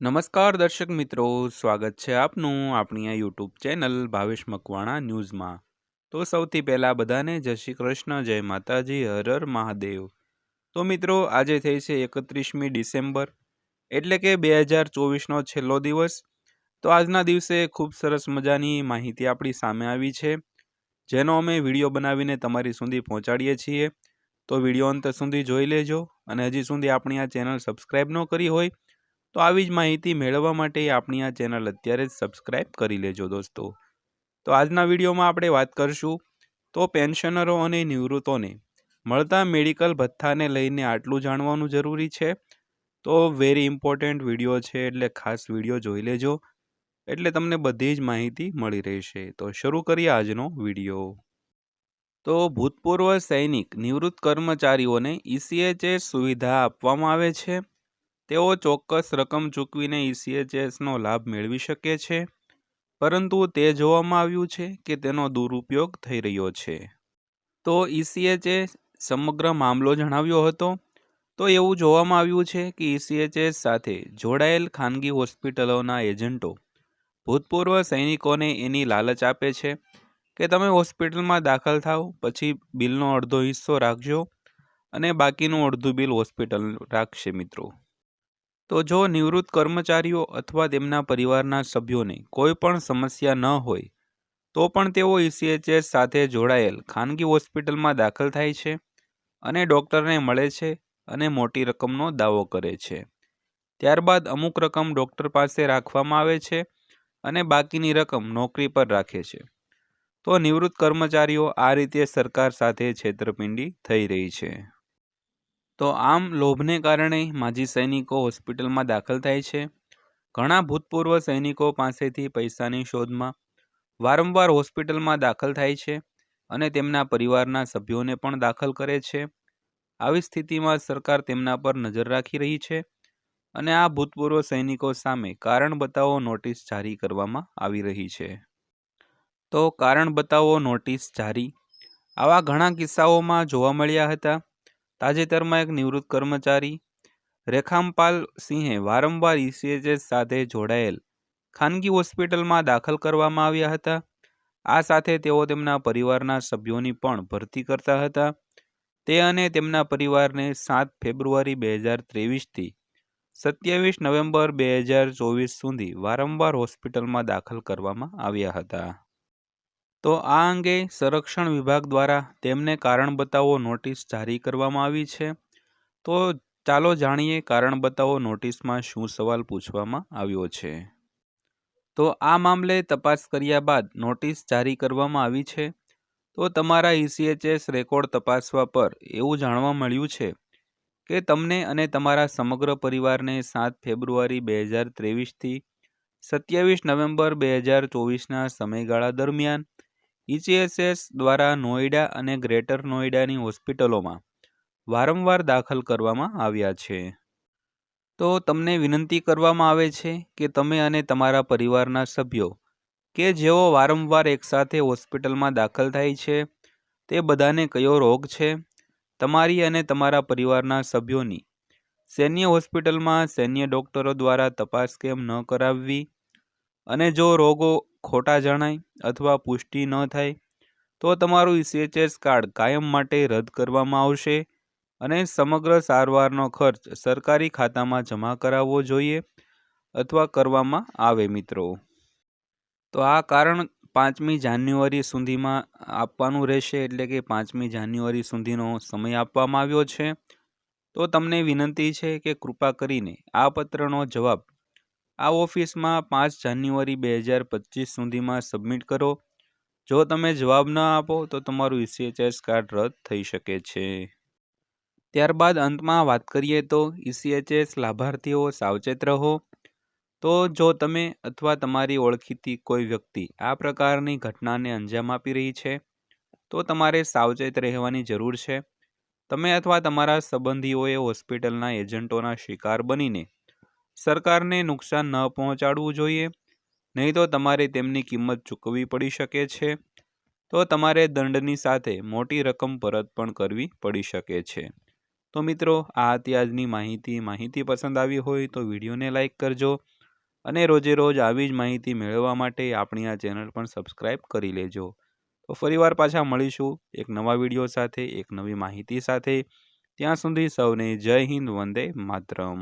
નમસ્કાર દર્શક મિત્રો, સ્વાગત છે આપનું આપણી આ યુટ્યુબ ચેનલ ભાવેશ મકવાણા ન્યૂઝમાં. તો સૌથી પહેલાં બધાને જય શ્રી કૃષ્ણ, જય માતાજી, હર મહાદેવ. તો મિત્રો, આજે થઈ છે એકત્રીસમી ડિસેમ્બર, એટલે કે બે હજાર ચોવીસનો છેલ્લો દિવસ. તો આજના દિવસે ખૂબ સરસ મજાની માહિતી આપણી સામે આવી છે, જેનો અમે વીડિયો બનાવીને તમારી સુધી પહોંચાડીએ છીએ. તો વીડિયો અંત સુધી જોઈ લેજો, અને હજી સુધી આપણી આ ચેનલ સબસ્ક્રાઈબ ન કરી હોય તો આવી જ માહિતી મેળવવા માટે આપણી આ ચેનલ અત્યારે જ સબસ્ક્રાઈબ કરી લેજો દોસ્તો. તો આજના વિડીયોમાં આપણે વાત કરશું, તો પેન્શનરો અને નિવૃત્તોને મળતા મેડિકલ ભથ્થાને લઈને આટલું જાણવાનું જરૂરી છે? તો વેરી ઇમ્પોર્ટન્ટ વીડિયો છે, એટલે ખાસ વીડિયો જોઈ લેજો. એટલે તમને બધી જ માહિતી મળી રહેશે. તો શરૂ કરીએ આજનો વીડિયો. તો ભૂતપૂર્વ સૈનિક, નિવૃત્ત કર્મચારીઓને ઈસીએચએસ સુવિધા આપવામાં આવે છે. તેઓ ચોક્કસ રકમ ચૂકવીને ઈસીએચએસનો લાભ મેળવી શકે છે, પરંતુ તે જોવામાં આવ્યું છે કે તેનો દુરુપયોગ થઈ રહ્યો છે. તો ઈસીએચએ સમગ્ર મામલો જણાવ્યો હતો. તો એવું જોવામાં આવ્યું છે કે ઈસીએચએસ સાથે જોડાયેલ ખાનગી હોસ્પિટલોના એજન્ટો ભૂતપૂર્વ સૈનિકોને એની લાલચ આપે છે કે તમે હોસ્પિટલમાં દાખલ થાઓ પછી બિલનો અડધો હિસ્સો રાખજો અને બાકીનું અડધું બિલ હોસ્પિટલ રાખશે મિત્રો. તો જો નિવૃત્ત કર્મચારીઓ અથવા તેમના પરિવારના સભ્યોને કોઈ પણ સમસ્યા ન હોય, તો પણ તેઓ ઈસીએચએસ સાથે જોડાયેલ ખાનગી હોસ્પિટલમાં દાખલ થાય છે અને ડૉક્ટરને મળે છે અને મોટી રકમનો દાવો કરે છે. ત્યારબાદ અમુક રકમ ડૉક્ટર પાસે રાખવામાં આવે છે અને બાકીની રકમ નોકરી પર રાખે છે. તો નિવૃત્ત કર્મચારીઓ આ રીતે સરકાર સાથે છેતરપિંડી થઈ રહી છે. તો આમ લોભને કારણે માજી સૈનિકો હોસ્પિટલમાં દાખલ થાય છે. ઘણા ભૂતપૂર્વ સૈનિકો પાસેથી પૈસાની શોધમાં વારંવાર હોસ્પિટલમાં દાખલ થાય છે અને તેમના પરિવારના સભ્યોને પણ દાખલ કરે છે. આવી સ્થિતિમાં સરકાર તેમના પર નજર રાખી રહી છે અને આ ભૂતપૂર્વ સૈનિકો સામે કારણ બતાવો નોટિસ જારી કરવામાં આવી રહી છે. તો કારણ બતાવો નોટિસ જારી. આવા ઘણા કિસ્સાઓમાં જોવા મળ્યા હતા તાજેતરમાં એક નિવૃત્ત કર્મચારી, રેખામપાલ સિંહે વારંવાર ઈસીએચએસ સાથે જોડાયેલ ખાનગી હોસ્પિટલમાં દાખલ કરવામાં આવ્યા હતા. આ સાથે તેઓ તેમના પરિવારના સભ્યોની પણ ભરતી કરતા હતા. તે અને તેમના પરિવારને સાત ફેબ્રુઆરી બે હજાર ત્રેવીસથી સત્યાવીસ નવેમ્બર બે હજાર ચોવીસ સુધી વારંવાર હોસ્પિટલમાં દાખલ કરવામાં આવ્યા હતા. તો આ અંગે સંરક્ષણ વિભાગ દ્વારા તેમને કારણ બતાવો નોટિસ જારી કરવામાં આવી છે. તો ચાલો જાણીએ કારણ બતાવો નોટિસમાં શું સવાલ પૂછવામાં આવ્યો છે. તો આ મામલે તપાસ કર્યા બાદ નોટિસ જારી કરવામાં આવી છે. તો તમારા ઈસીએચએસ રેકોર્ડ તપાસવા પર એવું જાણવા મળ્યું છે કે તમને અને તમારા સમગ્ર પરિવારને સાત ફેબ્રુઆરી બે હજાર ત્રેવીસથી સત્યાવીસ નવેમ્બર બે હજાર ચોવીસના સમયગાળા દરમિયાન ઈચીએસએસ દ્વારા નોઈડા અને ગ્રેટર નોઈડાની હોસ્પિટલોમાં વારંવાર દાખલ કરવામાં આવ્યા છે. તો તમને વિનંતી કરવામાં આવે છે કે તમે અને તમારા પરિવારના સભ્યો કે જેઓ વારંવાર એકસાથે હોસ્પિટલમાં દાખલ થાય છે, તે બધાને કયો રોગ છે? તમારી અને તમારા પરિવારના સભ્યોની સૈન્ય હોસ્પિટલમાં સૈન્ય ડૉક્ટરો દ્વારા તપાસ કેમ ન કરાવવી? અને જો રોગો ખોટા જણાય અથવા પુષ્ટિ ન થાય, તો તમારું સીએચએસ કાર્ડ કાયમ માટે રદ કરવામાં આવશે અને સમગ્ર સારવારનો ખર્ચ સરકારી ખાતામાં જમા કરાવવો જોઈએ અથવા કરવામાં આવે મિત્રો. તો આ કારણ પાંચમી જાન્યુઆરી સુધીમાં આપવાનું રહેશે એટલે કે પાંચમી જાન્યુઆરી સુધીનો સમય આપવામાં આવ્યો છે. તો તમને વિનંતી છે કે કૃપા કરીને આ પત્રનો જવાબ આ ઓફિસમાં પાંચ જાન્યુઆરી બે હજાર પચીસ સુધીમાં સબમિટ કરો. જો તમે જવાબ ન આપો, તો તમારું ઈસીએચએસ કાર્ડ રદ થઈ શકે છે. ત્યારબાદ અંતમાં વાત કરીએ તો ઈસીએચએસ લાભાર્થીઓ સાવચેત રહો. તો જો તમે અથવા તમારી ઓળખીતી કોઈ વ્યક્તિ આ પ્રકારની ઘટનાને અંજામ આપી રહી છે, તો તમારે સાવચેત રહેવાની જરૂર છે. તમે અથવા તમારા સંબંધીઓએ હોસ્પિટલના એજન્ટોના શિકાર બનીને સરકારને નુકસાન ન પહોંચાડવું જોઈએ, નહીં તો તમારે તેમની કિંમત ચૂકવવી પડી શકે છે. તો તમારે દંડની સાથે મોટી રકમ પરત પણ કરવી પડી શકે છે. તો મિત્રો, આ હતી આજની માહિતી. માહિતી પસંદ આવી હોય તો વિડીયોને લાઇક કરજો અને રોજે રોજ આવી જ માહિતી મેળવવા માટે આપણી આ ચેનલ પણ સબસ્ક્રાઈબ કરી લેજો. તો ફરીવાર પાછા મળીશું એક નવા વીડિયો સાથે, એક નવી માહિતી સાથે. ત્યાં સુધી સૌને જય હિન્દ, વંદે માતરમ.